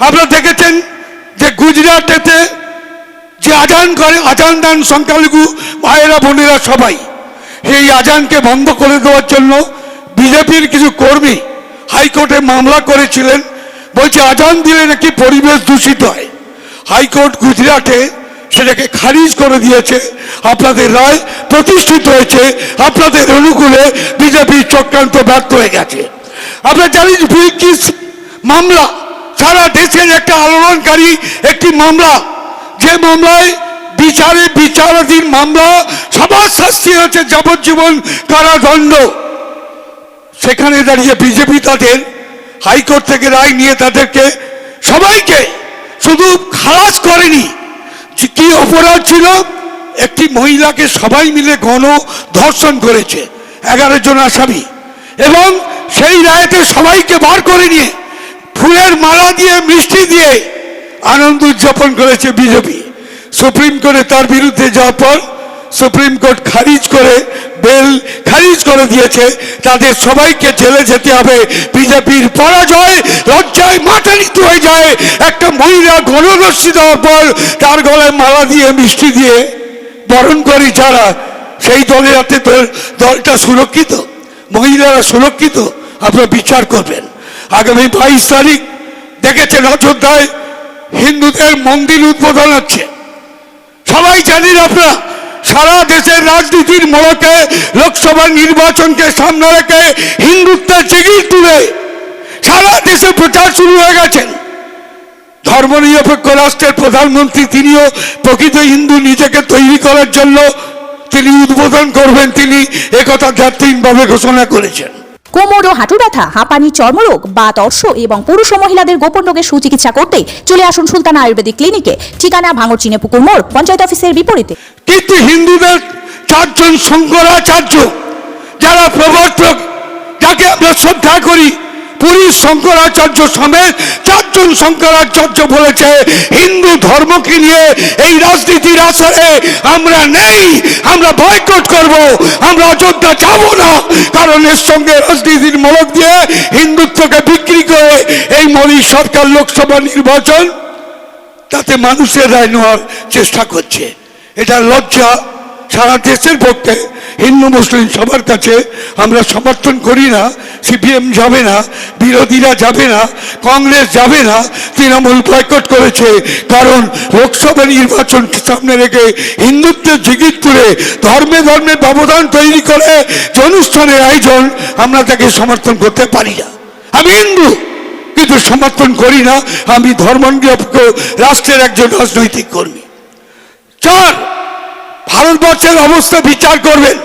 আপনারা দেখেছেন যে গুজরাটেতে যে আজান করে, আজান দান সংখ্যালঘু ভাইয়েরা, বোনেরা সবাই এই আজানকে বন্ধ করে দেওয়ার জন্য বিজেপির কিছু কর্মী হাইকোর্টে মামলা করেছিলেন। বলছে, আজান দিলে নাকি পরিবেশ দূষিত হয়। হাইকোর্ট গুজরাটে সেটাকে খারিজ করে দিয়েছে। আপনাদের রায় প্রতিষ্ঠিত হয়েছে। আপনাদের অনুকূলে বিজেপির চক্রান্ত ব্যর্থ হয়ে গেছে। আপনারা বিলকিস মামলা সারা দেশের একটা আলোড়নকারী একটি মামলা। যে মামলায় বিচারে বিচারাধীন মামলা, সবার শাস্তি হচ্ছে যাবজ্জীবন কারাদণ্ড। সেখানে দাঁড়িয়ে বিজেপি তাদের, হাইকোর্ট থেকে রায় নিয়ে তাদেরকে সবাইকে শুধু খালাস করেনি। কি অপরাধ ছিল? একটি মহিলাকে সবাই মিলে গণ ধর্ষণ করেছে, এগারো জন আসামি। এবং সেই রায়তে সবাইকে বার করে নিয়ে ফুলের মালা দিয়ে, মিষ্টি দিয়ে আনন্দ উদযাপন করেছে বিজেপি। সুপ্রিম কোর্টে তার বিরুদ্ধে যাওয়ার পর সুপ্রিম কোর্ট খারিজ করে, বেল খারিজ করে দিয়েছে। তাদের সবাইকে জেলে যেতে হবে। বিজেপির পরাজয় লজ্জায় মাথা নিতে হয়ে যায়। একটা মহিলা গণরশ্মি দেওয়ার পর তার গলায় মালা দিয়ে, মিষ্টি দিয়ে বরণ করি যারা, সেই দলের হাতে দল- দলটা সুরক্ষিত। মহিলারা সুরক্ষিত। আপনারা বিচার করবেন। আগামী বাইশ তারিখ দেখেছেন অযোধ্যায় হিন্দুদের মন্দির উদ্বোধন হচ্ছে। সবাই জানেন আপনারা, সারা দেশের রাজনীতির মোড়কে, লোকসভা নির্বাচনকে সামনে রেখে হিন্দুত্বের জিগির তুলে সারা দেশে প্রচার শুরু হয়ে গেছেন ধর্মনিরপেক্ষ রাষ্ট্রের প্রধানমন্ত্রী তিনিও প্রকৃত হিন্দু নিজেকে তৈরি করার জন্য তিনি উদ্বোধন করবেন। তিনি একথা জাতীয়ভাবে ঘোষণা করেছেন। কোমর ও হাঁটু ব্যথা, হাঁপানি, চর্মরোগ, বা তর্ষ এবং পুরুষ ও মহিলাদের গোপন রোগের সুচিকিৎসা করতে চলে আসুন সুলতানা আয়ুর্বেদিক ক্লিনিকে। ঠিকানা ভাঙর চিনে পুকুর মোড়, পঞ্চায়েত অফিসের বিপরীতে। কিন্তু হিন্দুদের চারজন শঙ্করাচার্য, যারা প্রবর্তক, যাকে আমরা শ্রদ্ধা করি পুরী শঙ্করাচার্য সমেত চারজন শঙ্করাচার্য বলেছে, হিন্দু ধর্মকে নিয়ে এই রাজনীতির আসরে আমরা নেই, আমরা বয়কট করব, আমরা অযোধ্যা যাব না। কারণ এর সঙ্গে রাজনীতির মলক দিয়ে হিন্দুত্বকে বিক্রি করে এই মোদী সরকার লোকসভা নির্বাচন, তাতে মানুষের রায় নেওয়ার চেষ্টা করছে। এটা লজ্জা সারা দেশের পক্ষে হিন্দু, মুসলিম সবার কাছে আমরা সমর্থন করি না, সিপিএম যাবে না, বিরোধীরা যাবে না, কংগ্রেস যাবে না, তৃণমূল বয়কট করেছে। কারণ লোকসভা নির্বাচন সামনে রেখে হিন্দুত্বের জিগির তুলে ধর্মে ধর্মে ব্যবধান তৈরি করে যে অনুষ্ঠানের আয়োজন আমরা তাকে সমর্থন করতে পারি না। আমি হিন্দু, কিন্তু সমর্থন করি না। আমি ধর্মনিরপেক্ষ রাষ্ট্রের একজন রাজনৈতিক কর্মী। চার ভারতবর্ষের অবস্থা বিচার করবেন।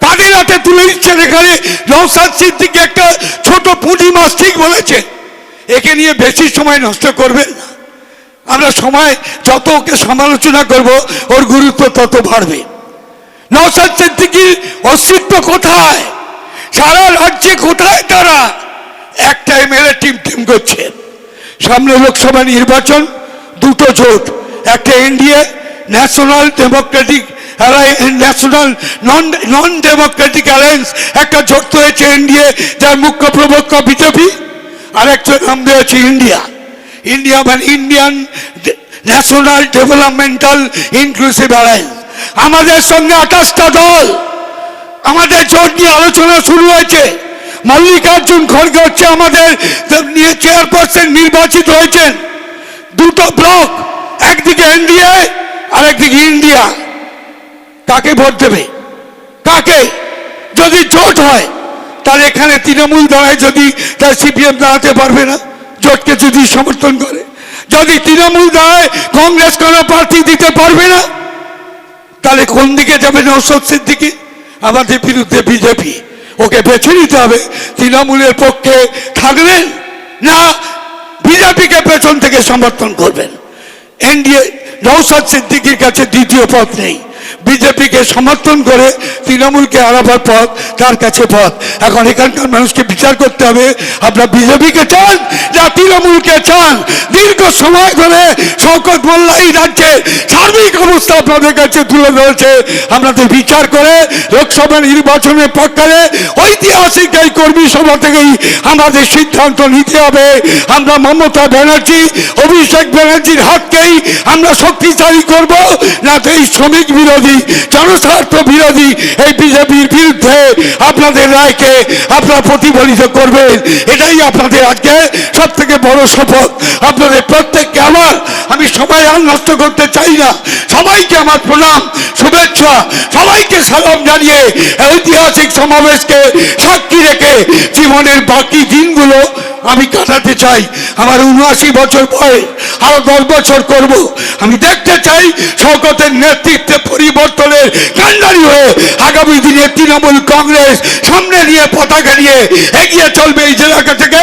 তাদের হাতে তুলে দিচ্ছেন এখানে নৌসাদ সিদ্দিকি একটা ছোট পুঁটি মাছ ঠিক বলেছে। একে নিয়ে বেশি সময় নষ্ট করবেন না। আমরা সময় যত ওকে সমালোচনা করব, ওর গুরুত্ব তত বাড়বে। নৌসাদ সিদ্দিকির অস্তিত্ব কোথায়? সারা রাজ্যে কোথায় তারা? একটা এমএলএ টিম টিম করছে। সামনে লোকসভা নির্বাচন, দুটো জোট, একটা NDA national democratic national non non democratic alliance একটা জোট হয়েছে এনডিএ যার মুখ্য প্রবক্তা বিজেপি, আর একটা নাম দিয়েছে ইন্ডিয়া ইন্ডিয়া মানে Indian national developmental inclusive alliance আমাদের সঙ্গে আঠাশটা দল, আমাদের জোট নিয়ে আলোচনা শুরু হয়েছে। মল্লিকার্জুন খড়গে হচ্ছে আমাদের চেয়ারপারসন নির্বাচিত হয়েছেন। দুটো ব্লক একদিকে এনডিএ আর একদিকে ইন্ডিয়া, কাকে ভোট দেবে? কাকে? যদি জোট হয়, তাহলে এখানে তৃণমূল দাঁড়ায় যদি তার সিপিএম দাঁড়াতে পারবে না, জোটকে যদি সমর্থন করে। যদি তৃণমূল দাঁড়ায়, কংগ্রেস কোনো প্রার্থী দিতে পারবে না, তাহলে কোন দিকে যাবে নৌসদ দিকে আমাদের বিরুদ্ধে বিজেপি। ওকে বেছে নিতে হবে। তৃণমূলের পক্ষে থাকবেন না, বিজেপিকে পেছন থেকে সমর্থন করবেন। এনডিএ নৌসদ সিদ্দিকির কাছে দ্বিতীয় পথ নেই। বিজেপিকে সমর্থন করে তৃণমূলকে হারাবার পথ, তার কাছে পথ। এখন এখানকার মানুষকে বিচার করতে হবে। আপনারা বিজেপিকে চান না তৃণমূলকে চান। দীর্ঘ সময় ধরে শওকত মোল্লা এই রাজ্যে সার্বিক অবস্থা আপনাদের কাছে তুলে ধরেছে। আপনাদের বিচার করে লোকসভা নির্বাচনের পক্ষে ঐতিহাসিক এই কর্মী সভা থেকেই আমাদের সিদ্ধান্ত নিতে হবে। আমরা মমতা ব্যানার্জি, অভিষেক ব্যানার্জির হাতকেই আমরা শক্তিশালী করব, না তো এই শ্রমিক বিরোধী জনস্বার্থ বিরোধী এই বিজেপির বিরুদ্ধে আপনাদের রায়কে আপনারা প্রতিফলিত করবেন। এটাই আপনাদের আজকে সব থেকে বড় শপথ। আপনাদের প্রত্যেককে আমার, আমি সবাই আর নষ্ট করতে চাই না। সবাইকে আমার প্রণাম, শুভেচ্ছা, সবাইকে সালাম জানিয়ে ঐতিহাসিক সমাবেশকে সাক্ষী রেখে জীবনের বাকি দিনগুলো আমি কাটাতে চাই। আমার উনআশি বছর বয়স। আরও দশ বছর করব। আমি দেখতে চাই শওকতের নেতৃত্বে পরিবর্তনের কান্ডারি হয়ে আগামী দিনে তৃণমূল কংগ্রেস সামনে নিয়ে পতাকা নিয়ে এগিয়ে চলবে এই জেলাকা থেকে।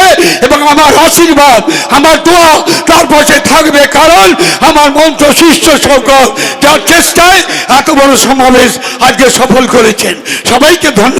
এবং আমার আশীর্বাদ, আমার দোয়া, তার পাশে থাকবে কারণ আমার মন্ত্র শিষ্য শওকত যার চেষ্টায় এত বড় সমাবেশ আজকে সফল করেছেন। সবাইকে ধন্যবাদ।